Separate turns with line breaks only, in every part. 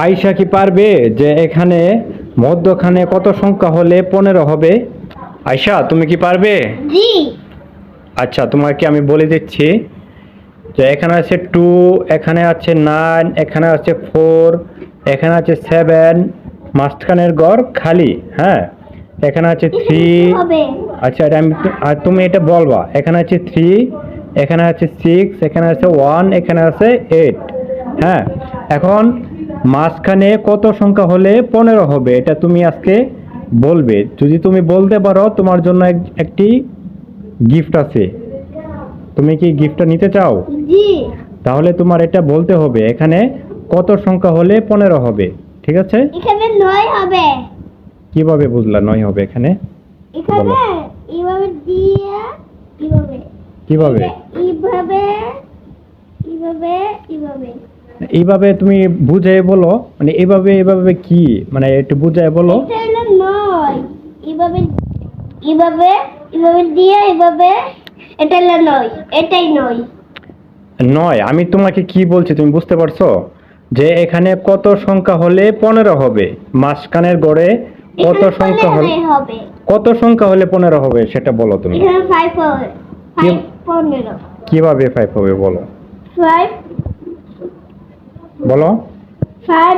আয়শা কি পারবে যে এখানে মধ্যখানে কত সংখ্যা হলে পনেরো হবে? আয়শা তুমি কি পারবে? আচ্ছা তোমাকে আমি বলে দিচ্ছি যে এখানে আছে টু এখানে আছে নাইন এখানে আছে ফোর এখানে আছে সেভেন মাঝখানের গড় খালি হ্যাঁ? এখানে আছে থ্রি আচ্ছা এটা আমি আর তুমি এটা বলবা। এখানে আছে থ্রি এখানে আছে সিক্স এখানে আছে ওয়ান এখানে আছে এইট হ্যাঁ? এখন মাঝখানে কত সংখ্যা হলে পনেরো হবে? এটা তুমি আজকে বলবে। যদি তুমি বলতে পারো তোমার জন্য এক- একটি গিফট আছে। তুমি কি গিফটটা নিতে চাও? তাহলে তোমার এটা বলতে হবে। এখানে কত সংখ্যা হলে পনেরো হবে? ঠিক আছে?
এখানে নয় হবে।
কীভাবে বুঝলা নয় হবে এখানে?
এখানে এইভাবে দিয়ে এইভাবে
কীভাবে?
এইভাবে এইভাবে এইভাবে
এইভাবে তুমি বুঝে বলো মানে এইভাবে এইভাবে কি? মানে একটু বুঝাই বলো।
নয়। দিয়ে এটা নয়। এটাই নয়।
নয় আমি তোমাকে কি বলছি তুমি বুঝতে পারছ? যে এখানে কত সংখ্যা হলে পনেরো হবে। মাঝখানের গড়ে কত সংখ্যা হলে
হবে।
কত সংখ্যা হলে পনেরো হবে সেটা বলো তুমি। কীভাবে ফাইভ হবে বলো।
ফাইভ
বলো।
ফাইভ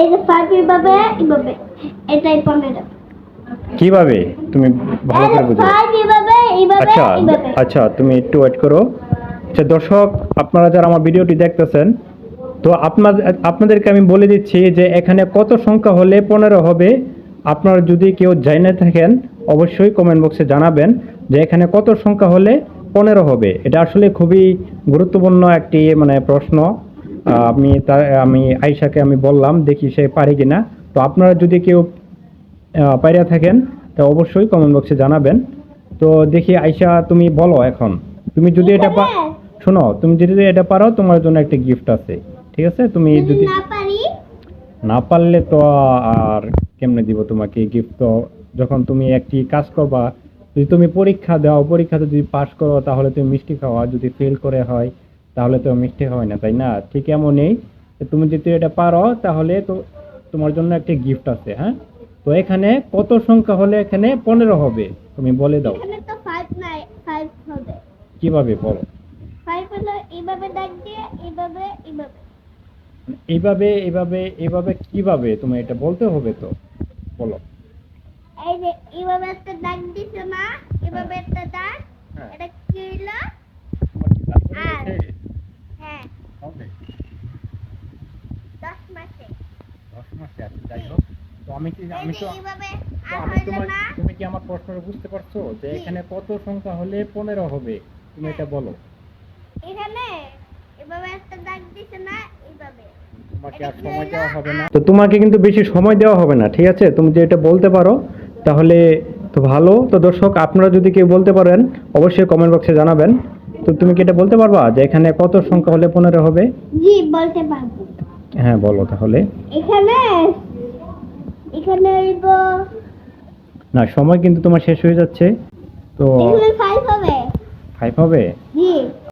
এই যে ফাইভ এইভাবে এইভাবে এটাই পনেরো
কীভাবে? তুমি ভালো করে বুঝো। আচ্ছা আচ্ছা তুমি একটু ওয়েট করো। আচ্ছা দর্শক আপনারা যারা আমার ভিডিওটি দেখতেছেন তো আপনাদের আপনাদেরকে আমি বলে দিচ্ছি যে এখানে কত সংখ্যা হলে পনেরো হবে। আপনারা যদি কেউ জেনে থাকেন অবশ্যই কমেন্ট বক্সে জানাবেন যে এখানে কত সংখ্যা হলে পনেরো হবে। এটা আসলে খুবই গুরুত্বপূর্ণ একটি মানে প্রশ্ন। আমি তার আমি আয়শাকে আমি বললাম দেখি সে পারে কিনা। তো আপনারা যদি কেউ পাইরা থাকেন তা অবশ্যই কমেন্ট বক্সে জানাবেন। তো দেখি আয়শা তুমি বলো এখন। তুমি যদি এটা শোনো তুমি যদি এটা পারো তোমার জন্য একটা গিফট আছে। ঠিক আছে? তুমি
যদি না
না পারলে তো আর কেমনে দিব তোমাকে গিফট তো যখন তুমি একটি কাজ করবা যদি তুমি পরীক্ষা দাও পরীক্ষাতে যদি পাশ করো তাহলে তুমি মিষ্টি খাওয়া যদি ফেল করে হয় তাহলে তো মিষ্টি হয় না তাই না? ঠিক এমনই। তুমি যদি এটা পারো তাহলে তো তোমার জন্য একটা গিফট আছে হ্যাঁ? তো এখানে কত সংখ্যা হলে এখানে পনেরো হবে? তুমি বলে দাও।
এখানে তো ফাইভ নাই ফাইভ হবে।
কীভাবে বলো?
এইভাবে এইভাবে এইভাবে
এইভাবে এইভাবে এইভাবে কীভাবে? তুমি এটা বলতে হবে তো। বলো।
এই যে এইভাবে একটা দাগ দিছো না এভাবে একটা দাগ
হ্যাঁ।
এটা কি হলো
তোমার কি দাঁত পড়ে
আর।
গেছে?
হ্যাঁ
হবে।
দশ মাসে।
দশ মাসে আছে, যাই হোক। তো আমি কি আমি তো
এইভাবে
তো
আর
আমি তোমার তুমি কি আমার প্রশ্নটা বুঝতে পারছ? যে এখানে কত সংখ্যা হলে পনেরো হবে? তুমি এটা বলো।
এখানে এভাবে একটা দাগ দিছো না এইভাবে।
তোমাকে আর সময় দেওয়া হবে না। তো তোমাকে কিন্তু বেশি সময় দেওয়া হবে না ঠিক আছে? তুমি যে এটা বলতে পারো তাহলে তো ভালো। তো দর্শক আপনারা যদি কেউ বলতে পারেন অবশ্যই কমেন্ট বক্সে জানাবেন। তো তুমি কি এটা বলতে পারবা যে এখানে কত সংখ্যা হলে পনেরো হবে?
জি বলতে পারব।
হ্যাঁ বলো তাহলে।
এখানে এখানে
না সময় কিন্তু তোমার শেষ হয়ে যাচ্ছে তো
এখানে ফাইভ হবে।
ফাইভ হবে?